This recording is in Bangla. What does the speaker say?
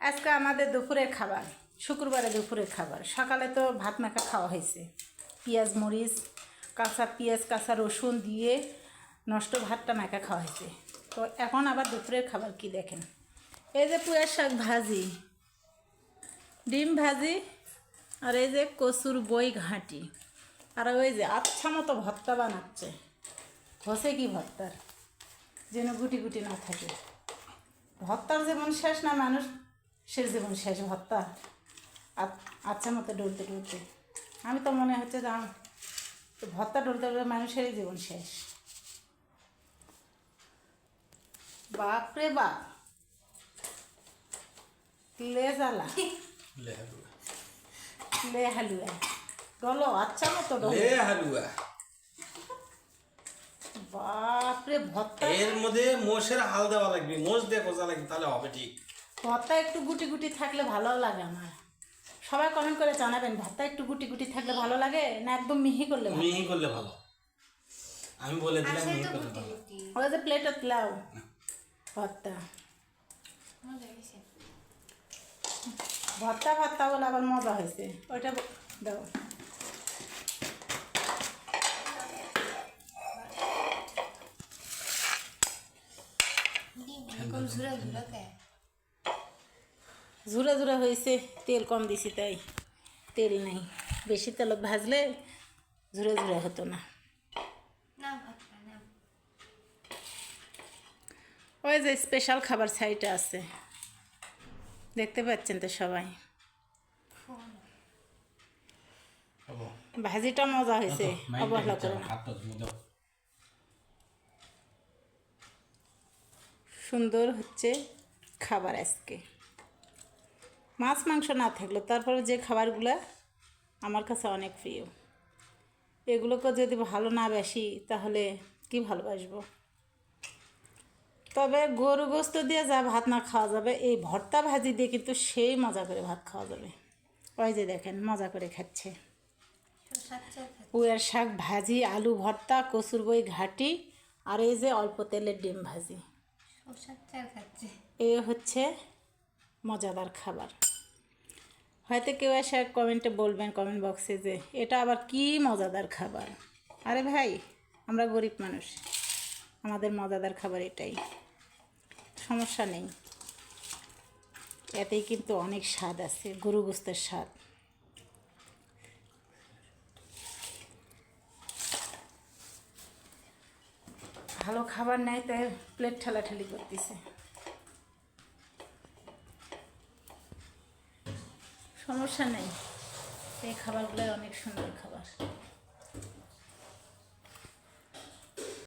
আজকে আমাদের দুপুরের খাবার, শুক্রবারে দুপুরের খাবার। সকালে তো ভাত মাখা খাওয়া হয়েছে। পেঁয়াজ, মরিচ, কাঁচা পেঁয়াজ, কাঁচা রসুন দিয়ে নষ্ট ভাতটা মাখা খাওয়া হয়েছে। তো এখন আবার দুপুরের খাবার কি দেখেন? এই যে পুয়ার শাক ভাজি, ডিম ভাজি, আর এই যে কচুর বই ঘাঁটি। আর ওই যে আচ্ছা মতো ভর্তা বানাচ্ছে। হসে কি ভর্তার? যেন গুটি গুটি না থাকে। ভর্তার যেমন শেষ না, মানুষ সে জীবন শেষ ভর্তা আ- আচ্ছা মতো ডলতে ডলতে। আমি তো মনে হচ্ছে যে আম- তো ভর্তা ডলতে ডলতে মানুষেরই জীবন শেষ। বাপরে বাপ। লে জ্বালা। লে হালুয়া। লে হালুয়া। ডলো আচ্ছা মতো ডলো। লে হালুয়া। বাপরে ভর্তা এর মধ্যে মোষের হাল দেওয়া লাগবে। মোষ দিয়ে খোঁজা লাগবে তাহলে হবে ঠিক। ভর্তা একটু গুটি গুটি থাকলে ভালো লাগে আমার। সবাই কমেন্ট করে জানাবেন ভর্তা একটু গুটি গুটি থাকলে ভালো লাগে না একদম মিহি করলে মিহি করলে ভালো। আমি বলে দিলাম মিহি করলে ভালো। ওই যে প্লেটে লাও ভর্তা। ভর্তা ভর্তা বলে আবার মজা হয়েছে। ওইটা দাও। ঝুরা ঝুরা হয়েছে তেল কম দিছি তাই। তেল নেই। বেশি তেলত ভাজলে ঝুরে ঝুরে হতো না। ওই যে স্পেশাল খাবার সাইটে আছে। দেখতে পাচ্ছেন তো সবাই? ভাজিটা মজা হয়েছে। অবহেলা করে না সুন্দর হচ্ছে খাবার আজকে। মাছ মাংস না থাকল তারপরে যে খাবারগুলো আমার কাছে অনেক প্রিয়। এগুলোকে যদি ভালো না বেশি তাহলে কি ভালোবাসবো? তবে গরু গোস্ত দিয়ে যা ভাত না খাওয়া যাবে এই ভর্তা ভাজি দিয়ে কিন্তু সেই মজা করে ভাত খাওয়া যাবে। ওই যে দেখেন মজা করে খাচ্ছে। পুয়ের শাক ভাজি আলু ভর্তা কচুর বই ঘাটি আর এই যে অল্প তেলের ডিম ভাজি। এ হচ্ছে মজাদার খাবার। হয়তো কেউ এসে কমেন্টে বলবেন কমেন্ট বক্সে যে এটা আবার কি মজাদার খাবার। আরে ভাই, আমরা গরিব মানুষ। আমাদের মজাদার খাবার এটাই। সমস্যা নেই। এতেই কিন্তু অনেক স্বাদ আছে, গরু গোস্তের স্বাদ। ভালো খাবার নেয় তাই প্লেট ঠেলাঠেলি করতেছে। সমস্যা নেই। এই খাবারগুলো অনেক সুন্দর খাবার।